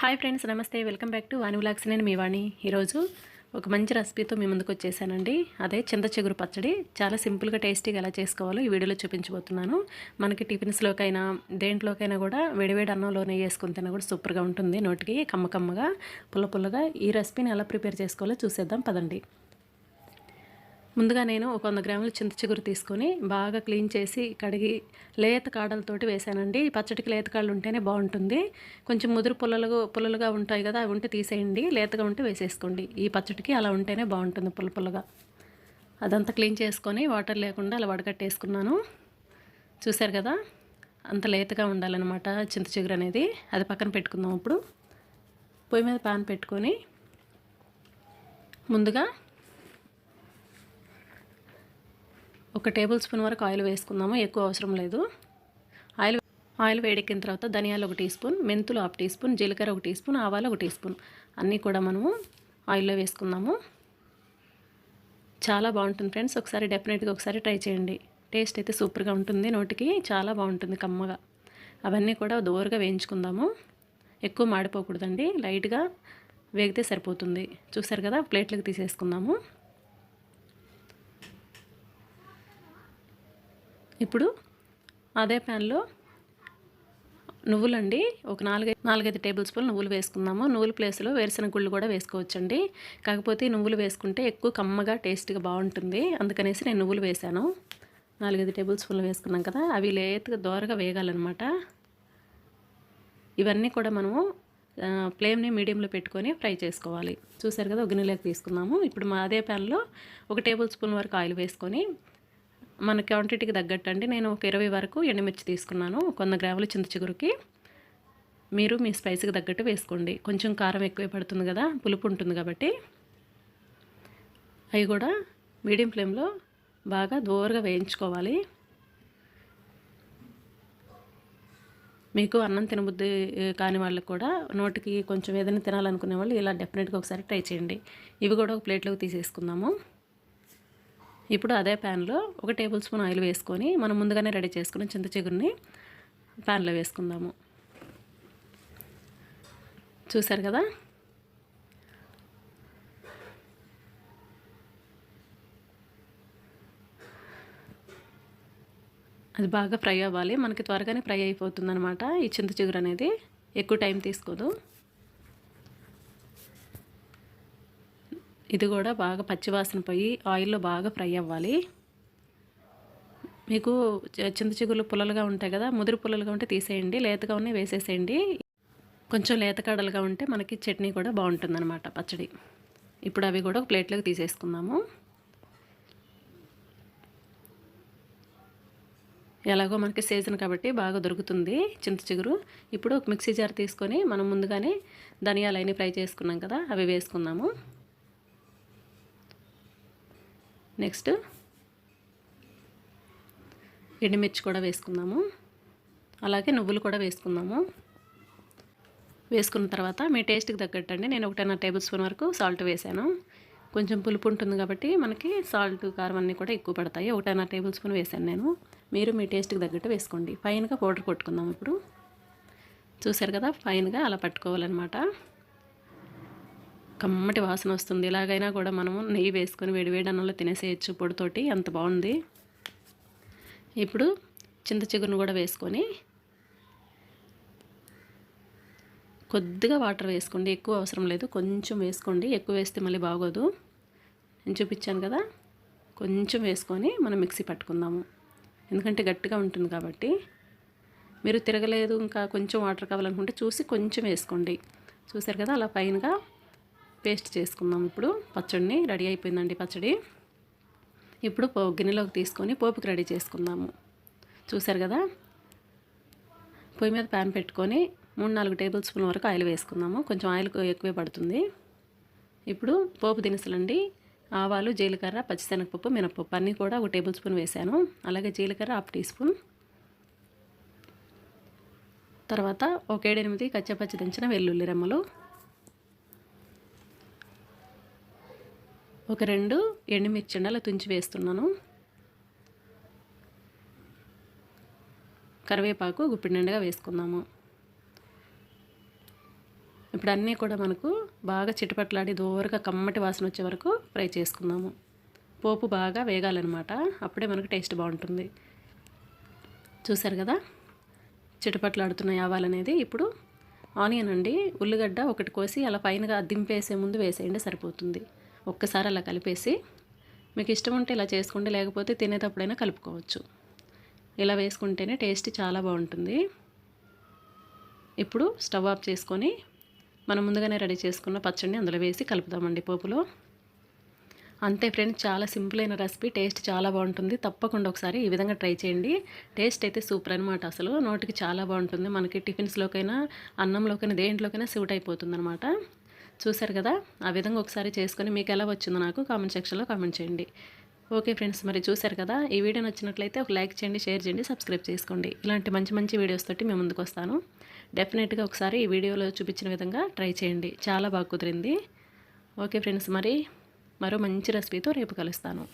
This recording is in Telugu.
హాయ్ ఫ్రెండ్స్ నమస్తే. Welcome back to Vani vlogs. నేను మీ వాణి. ఈరోజు ఒక మంచి రెసిపీతో మీ ముందుకు వచ్చేసానండి. అదే చింత చిగురు పచ్చడి. చాలా సింపుల్గా టేస్టీగా ఎలా చేసుకోవాలో ఈ వీడియోలో చూపించబోతున్నాను. మనకి టిఫిన్స్లోకైనా దేంట్లోకైనా కూడా వేడివేడి అన్నంలోనే వేసుకుని తిన్నా కూడా సూపర్గా ఉంటుంది. నోటికి కమ్మ కమ్మగా పుల్ల పుల్లగా. ఈ రెసిపీని ఎలా ప్రిపేర్ చేసుకోవాలో చూసేద్దాం. పదండి. ముందుగా నేను ఒక వంద గ్రాముల చింత చిగురు తీసుకొని బాగా క్లీన్ చేసి కడిగి లేత కాడలతోటి వేసానండి ఈ పచ్చడికి లేత కాడలు ఉంటేనే బాగుంటుంది. కొంచెం ముదురు పుల్లలు పుల్లలుగా ఉంటాయి కదా అవి ఉంటే తీసేయండి. లేతగా ఉంటే వేసేసుకోండి. ఈ పచ్చడికి అలా ఉంటేనే బాగుంటుంది పుల్ల పుల్లగా. అదంతా క్లీన్ చేసుకొని వాటర్ లేకుండా అలా వడకట్టేసుకున్నాను చూశారు కదా అంత లేతగా ఉండాలన్నమాట చింత చిగురు అనేది. అది పక్కన పెట్టుకుందాం ఇప్పుడు. పొయ్యి మీద పాన్ పెట్టుకొని ముందుగా ఒక టేబుల్ స్పూన్ వరకు ఆయిల్ వేసుకుందాము ఎక్కువ అవసరం లేదు. ఆయిల్ ఆయిల్ వేడెక్కిన తర్వాత ధనియాలు ఒక టీ స్పూన్ మెంతులు హాఫ్ టీ స్పూన్ జీలకర్ర ఒక టీ స్పూన్ ఆవాలు ఒక టీ స్పూన్. అన్నీ కూడా మనము ఆయిల్లో వేసుకుందాము. చాలా బాగుంటుంది ఫ్రెండ్స్. ఒకసారి డెఫినెట్గా ఒకసారి ట్రై చేయండి. టేస్ట్ అయితే సూపర్గా ఉంటుంది. నోటికి చాలా బాగుంటుంది కమ్మగా. అవన్నీ కూడా దోరగా వేయించుకుందాము. ఎక్కువ మాడిపోకూడదండి. లైట్గా వేగితే సరిపోతుంది. చూసారు కదా ప్లేట్లకు తీసేసుకుందాము. ఇప్పుడు అదే ప్యాన్లో నువ్వులండి. ఒక నాలుగైదు నాలుగైదు టేబుల్ స్పూన్ నువ్వులు వేసుకుందాము. నువ్వుల ప్లేస్లో వేరుశనగ గుళ్ళు కూడా వేసుకోవచ్చండి. కాకపోతే నువ్వులు వేసుకుంటే ఎక్కువ కమ్మగా టేస్ట్గా బాగుంటుంది. అందుకనేసి నేను నువ్వులు వేశాను. నాలుగైదు టేబుల్ స్పూన్లు వేసుకున్నాం కదా అవి లేతగా దోరగా వేగాలన్నమాట. ఇవన్నీ కూడా మనము ఫ్లేమ్ని మీడియంలో పెట్టుకొని ఫ్రై చేసుకోవాలి. చూసారు కదా ఒక గిన్నెలోకి తీసుకున్నాము ఇప్పుడు మా అదే ప్యాన్లో ఒక టేబుల్ స్పూన్ వరకు ఆయిల్ వేసుకొని మన క్వాంటిటీకి తగ్గట్టు అండి నేను ఒక ఇరవై వరకు ఎండుమిర్చి తీసుకున్నాను. వంద గ్రాముల చింత చిగురుకి. మీరు మీ స్పైస్కి తగ్గట్టు వేసుకోండి. కొంచెం కారం ఎక్కువే పడుతుంది కదా పులుపు ఉంటుంది కాబట్టి. అవి కూడా మీడియం ఫ్లేమ్లో బాగా దూరగా వేయించుకోవాలి. మీకు అన్నం తినబుద్ధి కాని వాళ్ళకి కూడా నోటికి కొంచెం ఏదైనా తినాలనుకునే వాళ్ళు ఇలా డెఫినెట్గా ఒకసారి ట్రై చేయండి. ఇవి కూడా ఒక ప్లేట్లోకి తీసేసుకుందాము. ఇప్పుడు అదే ప్యాన్లో ఒక టేబుల్ స్పూన్ ఆయిల్ వేసుకొని మనం ముందుగానే రెడీ చేసుకుని చింత చిగురిని ప్యాన్లో వేసుకుందాము. చూసారు కదా? అది బాగా ఫ్రై అవ్వాలి. మనకి త్వరగానే ఫ్రై అయిపోతుంది అనమాట ఈ చింత చిగురు అనేది. ఎక్కువ టైం తీసుకోదు. ఇది కూడా బాగా పచ్చివాసన పోయి ఆయిల్లో బాగా ఫ్రై అవ్వాలి. మీకు చింత చిగురు పుల్లలుగా ఉంటాయి కదా ముదురు పుల్లలుగా ఉంటే తీసేయండి లేతగా ఉన్నాయి వేసేసేయండి. కొంచెం లేత కడలుగా ఉంటే మనకి చట్నీ కూడా బాగుంటుందన్నమాట పచ్చడి. ఇప్పుడు అవి కూడా ఒక ప్లేట్లోకి తీసేసుకుందాము. ఎలాగో మనకి సీజన్ కాబట్టి బాగా దొరుకుతుంది చింత చిగురు. ఇప్పుడు ఒక మిక్సీ జార్ తీసుకొని మనం ముందుగానే ధనియాలు అయినా ఫ్రై చేసుకున్నాం కదా అవి వేసుకుందాము. నెక్స్ట్ ఎండుమిర్చి కూడా వేసుకుందాము. అలాగే నువ్వులు కూడా వేసుకుందాము. వేసుకున్న తర్వాత మీ టేస్ట్కి తగ్గట్టు అండి నేను ఒకటైనా టేబుల్ స్పూన్ వరకు సాల్ట్ వేసాను. కొంచెం పులుపు ఉంటుంది కాబట్టి మనకి సాల్ట్ కారం అన్నీ కూడా ఎక్కువ పడతాయి. ఒకటైనా టేబుల్ స్పూన్ వేసాను నేను. మీరు మీ టేస్ట్కి తగ్గట్టు వేసుకోండి. ఫైన్గా పౌడర్ కొట్టుకుందాం ఇప్పుడు. చూసారు కదా ఫైన్గా అలా పట్టుకోవాలన్నమాట. కమ్మటి వాసన వస్తుంది. ఇలాగైనా కూడా మనము నెయ్యి వేసుకొని వేడివేడి అన్నంలో తినేసేయచ్చు పొడితోటి. అంత బాగుంది. ఇప్పుడు చింత చిగురును కూడా వేసుకొని కొద్దిగా వాటర్ వేసుకోండి. ఎక్కువ అవసరం లేదు. కొంచెం వేసుకోండి. ఎక్కువ వేస్తే మళ్ళీ బాగోదు. నేను చూపించాను కదా. కొంచెం వేసుకొని మనం మిక్సీ పట్టుకుందాము. ఎందుకంటే గట్టిగా ఉంటుంది కాబట్టి. మీరు తిరగలేదు ఇంకా కొంచెం వాటర్ కావాలనుకుంటే చూసి కొంచెం వేసుకోండి. చూసారు కదా? అలా పైనగా పేస్ట్ చేసుకుందాం ఇప్పుడు. పచ్చడిని రెడీ అయిపోయిందండి పచ్చడి. ఇప్పుడు గిన్నెలోకి తీసుకొని పోపుకి రెడీ చేసుకుందాము. చూసారు కదా? పొయ్యి మీద ప్యాన్ పెట్టుకొని మూడు నాలుగు టేబుల్ స్పూన్ వరకు ఆయిల్ వేసుకుందాము. కొంచెం ఆయిల్ ఎక్కువే పడుతుంది. ఇప్పుడు పోపు దినుసులండి ఆవాలు జీలకర్ర పచ్చిశనగపప్పు మినపప్పు అన్నీ కూడా ఒక టేబుల్ స్పూన్ వేసాను అలాగే జీలకర్ర హాఫ్ టీ స్పూన్. తర్వాత ఒక ఏడెనిమిది కచ్చపచ్చి దించిన వెల్లుల్లి రెమ్మలు. ఒక రెండు ఎండుమిర్చి అలా తుంచి వేస్తున్నాను. కరివేపాకు గుప్పిడి నిండుగా వేసుకుందాము. ఇప్పుడు అన్నీ కూడా మనకు బాగా చిటపట్లాడి దూరగా కమ్మటి వాసన వచ్చే వరకు ఫ్రై చేసుకుందాము. పోపు బాగా వేగాలన్నమాట. అప్పుడే మనకు టేస్ట్ బాగుంటుంది. చూసారు కదా? చిటపట్లాడుతున్న ఆవాలనేది ఇప్పుడు ఆనియన్ అండి ఉల్లిగడ్డ ఒకటి కోసి అలా పైనగా దింపేసే ముందు వేసేయండి సరిపోతుంది. ఒక్కసారి అలా కలిపేసి మీకు ఇష్టం ఉంటే ఇలా చేసుకోండి లేకపోతే తినేటప్పుడైనా కలుపుకోవచ్చు. ఇలా వేసుకుంటేనే టేస్ట్ చాలా బాగుంటుంది. ఇప్పుడు స్టవ్ ఆఫ్ చేసుకొని మనం ముందుగానే రెడీ చేసుకున్న పచ్చడిని అందులో వేసి కలుపుదామండి పోపులో. అంతే ఫ్రెండ్స్ చాలా సింపుల్ అయిన రెసిపీ టేస్ట్ చాలా బాగుంటుంది. తప్పకుండా ఒకసారి ఈ విధంగా ట్రై చేయండి. టేస్ట్ అయితే సూపర్ అనమాట అసలు. నోటికి చాలా బాగుంటుంది. మనకి టిఫిన్స్లోకైనా అన్నంలోకైనా దేంట్లోకైనా సూట్ అయిపోతుంది అనమాట చూసారు కదా? ఆ విధంగా ఒకసారి చేసుకొని మీకు ఎలా వచ్చిందో నాకు కామెంట్ సెక్షన్లో కామెంట్ చేయండి. ఓకే ఫ్రెండ్స్ మరి చూసారు కదా? ఈ వీడియో నచ్చినట్లయితే ఒక లైక్ చేయండి షేర్ చేయండి సబ్స్క్రైబ్ చేసుకోండి. ఇలాంటి మంచి మంచి వీడియోస్ తోటి మేము ముందుకు వస్తాను. డెఫినెట్గా ఒకసారి ఈ వీడియోలో చూపించిన విధంగా ట్రై చేయండి. చాలా బాగా కుదిరింది. ఓకే ఫ్రెండ్స్ మరి మరో మంచి రెసిపీతో రేపు కలుస్తాను.